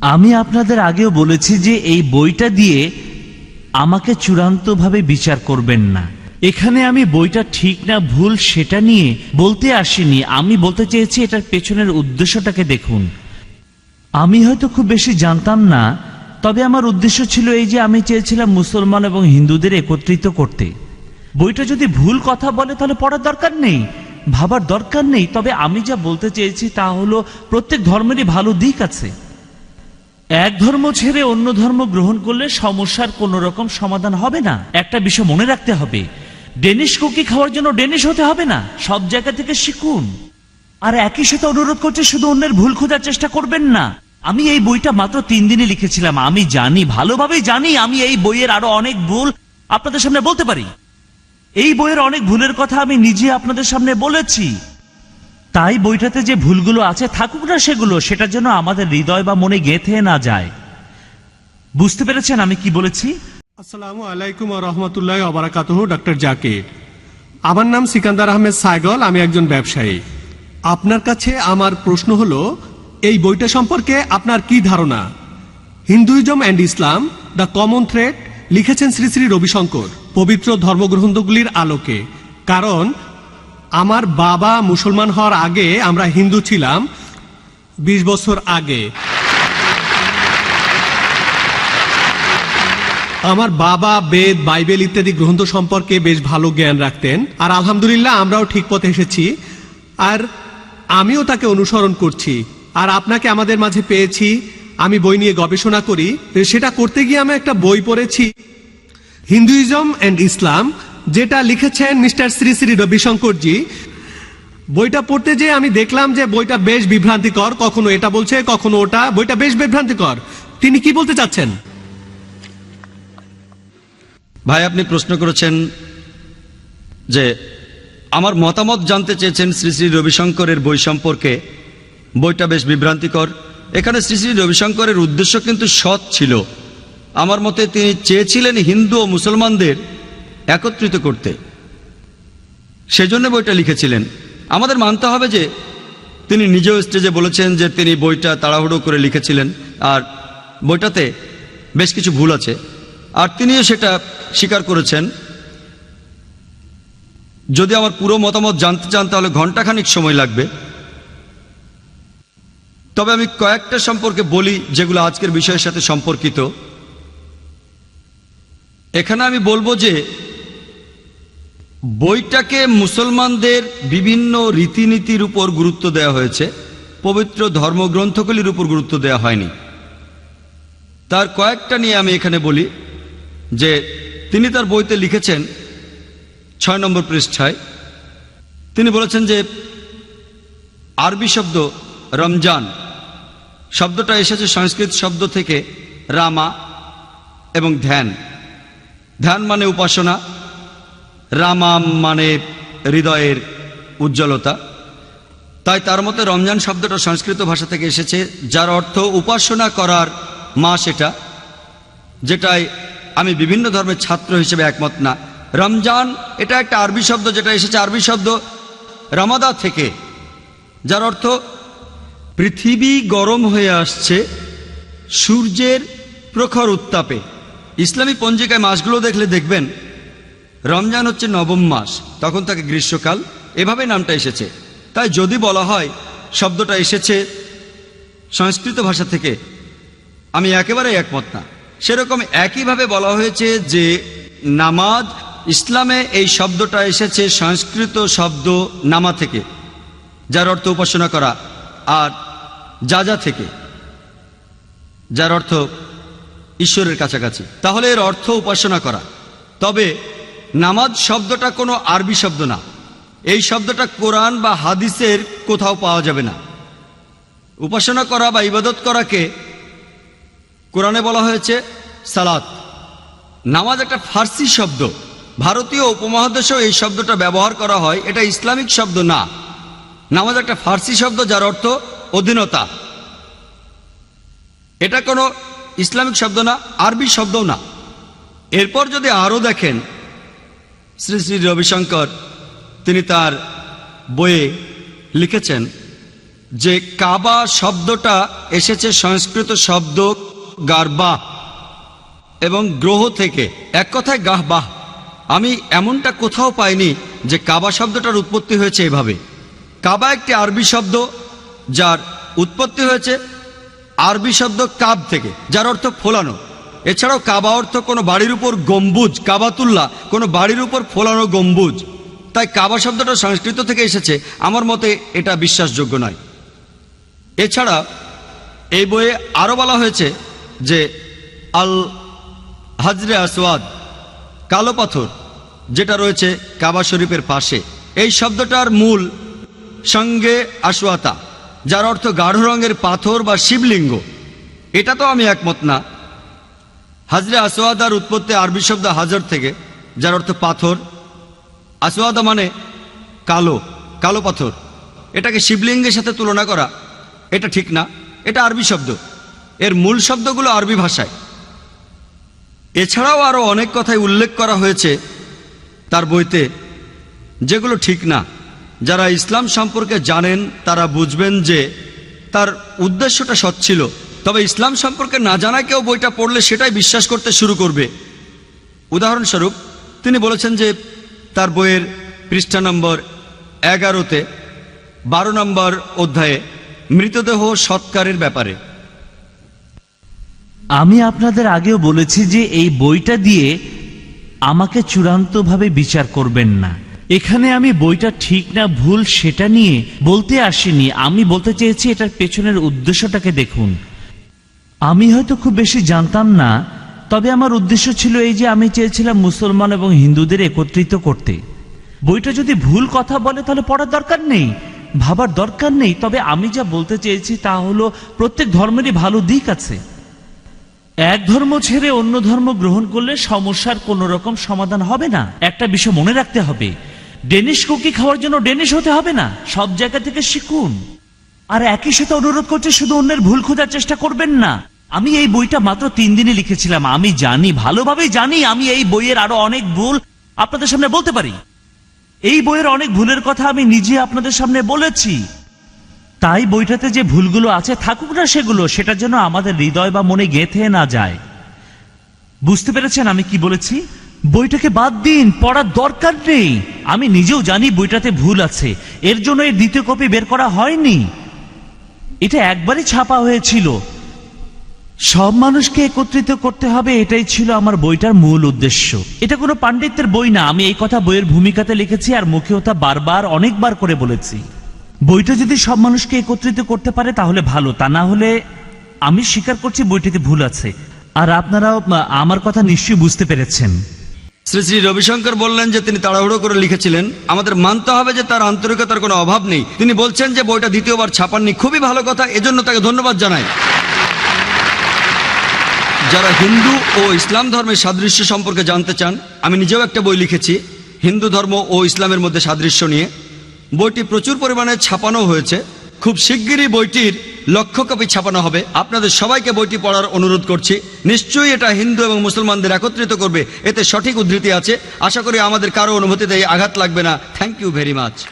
আমি আপনাদের আগেও বলেছি যে এই বইটা দিয়ে আমাকে চূড়ান্তভাবে বিচার করবেন না। এখানে আমি বইটা ঠিক না ভুল সেটা নিয়ে বলতে আসিনি। আমি বলতে চেয়েছি এটার পেছনের উদ্দেশ্যটাকে দেখুন। আমি হয়তো খুব বেশি জানতাম না, তবে আমার উদ্দেশ্য ছিল এই যে আমি চেয়েছিলাম মুসলমান এবং হিন্দুদের একত্রিত করতে। বইটা যদি ভুল কথা বলে তাহলে পড়ার দরকার নেই, ভাবার দরকার নেই, তবে আমি যা বলতে চেয়েছি তা হলো প্রত্যেক ধর্মেরই ভালো দিক আছে। এক ধর্ম ছেড়ে অন্য ধর্ম গ্রহণ করলে সমস্যার কোন রকম সমাধান হবে না। একটা বিষয় মনে রাখতে হবে, ডেনিশ কুকি খাওয়ার জন্য ডেনিশ হতে হবে না, সব জায়গা থেকে শিখুন। আর একই সাথে অনুরোধ করছে, শুধু অন্যের ভুল খোঁজার চেষ্টা করবেন না। আমি এই বইটা মাত্র তিন দিনে লিখেছিলাম, আমি জানি, ভালোভাবেই জানি, আমি এই বইয়ের আরও অনেক ভুল আপনাদের সামনে বলতে পারি। এই বইয়ের অনেক ভুলের কথা আমি নিজে আপনাদের সামনে বলেছি। তাই বইটাতে যে ভুলগুলো আছে থাকুক না সেগুলো সেটার জন্য আমাদের হৃদয় বা মনে গেঁথে না যায়। বুঝতে পেরেছেন আমি কি বলেছি? আসসালামু আলাইকুম রহমতুল্লাহ অবরাকাতহ ডক্টর জাকির আমার নাম সিকান্দার আহমেদ সাইগল, আমি একজন ব্যবসায়ী। আপনার কাছে আমার প্রশ্ন হলো, এই বইটা সম্পর্কে আপনার কি ধারণা? Hinduism and Islam, the common thread, লিখেছেন শ্রী শ্রী রবিশঙ্কর, পবিত্র ধর্মগ্রন্থগুলির আলোকে। কারণ আমার বাবা মুসলমান হওয়ার আগে আমরা হিন্দু ছিলাম, বিশ বছর আগে। আমার বাবা বেদ, বাইবেল ইত্যাদি গ্রন্থ সম্পর্কে বেশ ভালো জ্ঞান রাখতেন, আর আলহামদুলিল্লাহ আমরাও ঠিক পথে এসেছি। আর আমিও তাকে অনুসরণ করছি, আর আপনাকে আমাদের মাঝে পেয়েছি। আমি বই নিয়ে গবেষণা করি, সেটা করতে গিয়ে আমি একটা বই পড়েছি, হিন্দুইজম অ্যান্ড ইসলাম। যেটা লিখেছেন মিস্টার শ্রী শ্রী রবিশঙ্করজি। বইটা পড়তে যে আমি দেখলাম যে বইটা বেশ বিভ্রান্তিকর, কখনো এটা বলছে, কখনো ওটা, বইটা বেশ বিভ্রান্তিকর। তিনি কি বলতে চাচ্ছেন? ভাই, আপনি প্রশ্ন করেছেন যে আমার মতামত জানতে চেয়েছেন শ্রী শ্রী রবিশঙ্করের বই সম্পর্কে। বইটা বেশ বিভ্রান্তিকর। এখানে শ্রী শ্রী রবিশঙ্করের উদ্দেশ্য কিন্তু সৎ ছিল। আমার মতে তিনি চেয়েছিলেন হিন্দু ও মুসলমানদের একত্রিত করতে। সেজন্য বইটা লিখেছিলেন। আমাদের মানতে হবে যে, তিনি নিজেও স্টেজে বলেছেন যে, তিনি বইটা তাড়াহুড়ো করে লিখেছিলেন। আর বইটাতে বেশ কিছু ভুল আছে। আর তিনিও সেটা স্বীকার করেছেন। যদি আমার পুরো মতামত জানতে চান, তাহলে ঘন্টাখানিক সময় লাগবে। তবে আমি কয়েকটা সম্পর্কে বলি, যেগুলো আজকের বিষয়ের সাথে সম্পর্কিত। এখানে আমি বলব যে বইটাকে মুসলমানদের বিভিন্ন রীতিনীতির উপর গুরুত্ব দেওয়া হয়েছে। পবিত্র ধর্মগ্রন্থগুলির উপর গুরুত্ব দেওয়া হয়নি। তার কয়েকটা নিয়ে আমি এখানে বলি, যে তিনি তার বইতে লিখেছেন ছয় নম্বর পৃষ্ঠায়। তিনি বলেছেন যে, আরবি শব্দ রমজান শব্দটা এসেছে সংস্কৃত শব্দ থেকে রামা এবং ধ্যান। ধ্যান মানে উপাসনা রামা মানে হৃদয়ের উজ্জ্বলতা। তাই তার মতে রমজান শব্দটা সংস্কৃত ভাষা থেকে এসেছে, যার অর্থ উপাসনা করার মাস এটা যেটাই আমি বিভিন্ন ধর্মের ছাত্র হিসেবে একমত না। রমজান এটা একটা আরবি শব্দ, যেটা এসেছে আরবি শব্দ রামাদা থেকে, যার অর্থ পৃথিবী গরম হয়ে আসছে, সূর্যের প্রখর উত্তাপে। ইসলামী পঞ্জিকায় মাসগুলো দেখলে দেখবেন রমজান হচ্ছে নবম মাস, তখন তাকে গ্রীষ্মকাল, এভাবে নামটা এসেছে। তাই যদি বলা হয়, শব্দটা এসেছে সংস্কৃত ভাষা থেকে, আমি একেবারে একমত না। সেরকম একইভাবে বলা হয়েছে যে, নামাজ, ইসলামে এই শব্দটা এসেছে সংস্কৃত শব্দ নামা থেকে, যার অর্থ উপাসনা করা, আর যা যা থেকে, যার অর্থ ঈশ্বরের কাছাকাছি। তাহলে এর অর্থ উপাসনা করা। তবে নামাজ শব্দটা কোনো আরবি শব্দ না। এই শব্দটা কোরআন বা হাদিসের কোথাও পাওয়া যাবে না। উপাসনা করা বা ইবাদত করাকে কোরআনে বলা হয়েছে সালাত। নামাজ একটা ফার্সি শব্দ। ভারতীয় উপমহাদেশেও এই শব্দটা ব্যবহার করা হয়। এটা ইসলামিক শব্দ না। নামাজ একটা ফার্সি শব্দ যার অর্থ অধীনতা। এটা কোনো ইসলামিক শব্দ না, আরবি শব্দও না। এরপর যদি আরও দেখেন শ্রী শ্রী রবিশঙ্কর, তিনি তার বইয়ে লিখেছেন যে, কাবা শব্দটা এসেছে সংস্কৃত শব্দ গারবা এবং গ্রহ থেকে। এক কথায় গাহবাহ আমি এমনটা কোথাও পাইনি যে কাবা শব্দটার উৎপত্তি হয়েছে এভাবে। কাবা একটি আরবি শব্দ, যার উৎপত্তি হয়েছে আরবি শব্দ কাব থেকে, যার অর্থ ফোলানো। এছাড়াও কাবা অর্থ কোনো বাড়ির উপর গম্বুজ, কাবাতুল্লাহ, কোনো বাড়ির উপর ফোলানো গম্বুজ। তাই কাবা শব্দটা সংস্কৃত থেকে এসেছে, আমার মতে এটা বিশ্বাসযোগ্য নয়। এছাড়া এই বইয়ে আরও বলা হয়েছে যে আল হাজরে আসওয়াদ, কালো পাথর, যেটা রয়েছে কাবা শরীফের পাশে। এই শব্দটার মূল সঙ্গে আশওয়াতা যার অর্থ গাঢ় রঙের পাথর বা শিবলিঙ্গ। এটা তো আমি একমত না হাজরে আসওয়াদার উৎপত্তি আরবি শব্দ হাজার থেকে, যার অর্থ পাথর। আসওয়াদা মানে কালো কালো পাথর। এটাকে শিবলিঙ্গের সাথে তুলনা করা, এটা ঠিক না, এটা আরবি শব্দ। এর মূল শব্দগুলো আরবি ভাষায়। এছাড়াও আরও অনেক কথাই উল্লেখ করা হয়েছে তার বইতে, যেগুলো ঠিক না। যারা ইসলাম সম্পর্কে জানেন, তারা বুঝবেন যে তার উদ্দেশ্যটা সৎ ছিল। তবে ইসলাম সম্পর্কে না জানা কেউ বইটা পড়লে সেটাই বিশ্বাস করতে শুরু করবে। উদাহরণস্বরূপ, তিনি বলেছেন যে তার বইয়ের পৃষ্ঠা নম্বর এগারোতে, বারো নম্বর অধ্যায়ে মৃতদেহ সৎকারের ব্যাপারে। আমি আপনাদের আগেও বলেছি যে এই বইটা দিয়ে আমাকে চূড়ান্তভাবে বিচার করবেন না। এখানে আমি বইটা ঠিক না ভুল সেটা নিয়ে বলতে আসিনি। আমি বলতে চেয়েছি এটার পেছনের উদ্দেশ্যটাকে দেখুন। আমি হয়তো খুব বেশি জানতাম না, তবে আমার উদ্দেশ্য ছিল এই যে আমি চেয়েছিলাম মুসলমান এবং হিন্দুদের একত্রিত করতে। বইটা যদি ভুল কথা বলে তাহলে পড়ার দরকার নেই, ভাবার দরকার নেই, তবে আমি যা বলতে চেয়েছি তা হলো প্রত্যেক ধর্মেরই ভালো দিক আছে। এক ধর্ম ছেড়ে অন্য ধর্ম গ্রহণ করলে সমস্যার কোন রকম সমাধান হবে না। একটা বিষয় মনে রাখতে হবে, ডেনিশ কুকি খাওয়ার জন্য ডেনিশ হতে হবে না, সব জায়গা থেকে শিখুন। আর একই সাথে অনুরোধ করছে, শুধু অন্যের ভুল খোঁজার চেষ্টা করবেন না। আমি এই বইটা মাত্র তিন দিনে লিখেছিলাম। আমি জানি, ভালোভাবেই জানি, আমি এই বইয়ের আরও অনেক ভুল আপনাদের সামনে বলতে পারি। এই বইয়ের অনেক ভুলের কথা আমি নিজে আপনাদের সামনে বলেছি। তাই বইটাতে যে ভুলগুলো আছে থাকুক না সেগুলো সেটার জন্য আমাদের হৃদয় বা মনে গেঁথে না যায়। বুঝতে পেরেছেন আমি কি বলেছি? বইটাকে বাদ দিন, পড়ার দরকার নেই। আমি নিজেও জানি বইটাতে ভুল আছে। এর জন্য এর দ্বিতীয় কপি বের করা হয়নি। এটা একবারই ছাপা হয়েছিল। সব মানুষকে একত্রিত করতে হবে, এটাই ছিল আমার বইটার মূল উদ্দেশ্য। এটা কোনো পাণ্ডিত্যের বই না, আমি এই কথা বইয়ের ভূমিকাতে লিখেছি আর মুখেও তা বারবার, অনেকবার করে বলেছি। বইটা যদি সব মানুষকে একত্রিত করতে পারে, তাহলে ভালো। তা না হলে আমি স্বীকার করছি বইটিতে ভুল আছে। আর আপনারাও আমার কথা নিশ্চয়ই বুঝতে পেরেছেন। শ্রী শ্রী রবিশঙ্কর বললেন যে তিনি তাড়াহুড়ো করে লিখেছিলেন, আমাদের মানতে হবে যে তার আন্তরিকতার কোনো অভাব নেই। তিনি বলছেন যে বইটা দ্বিতীয়বার ছাপাননি। খুবই ভালো কথা, এজন্য তাকে ধন্যবাদ জানাই। যারা হিন্দু ও ইসলাম ধর্মের সাদৃশ্য সম্পর্কে জানতে চান, আমি নিজেও একটা বই লিখেছি, হিন্দু ধর্ম ও ইসলামের মধ্যে সাদৃশ্য নিয়ে। বইটি প্রচুর পরিমাণে ছাপানো হয়েছে। খুব শিগগিরই বইটির লক্ষ কপি ছাপানো হবে। আপনাদের সবাইকে বইটি পড়ার অনুরোধ করছি। নিশ্চয়ই এটা হিন্দু এবং মুসলমানদের একত্রিত করবে। এতে সঠিক উদ্ধৃতি আছে। আশা করি আমাদের কারও অনুভূতিতে এই আঘাত লাগবে না। Thank you very much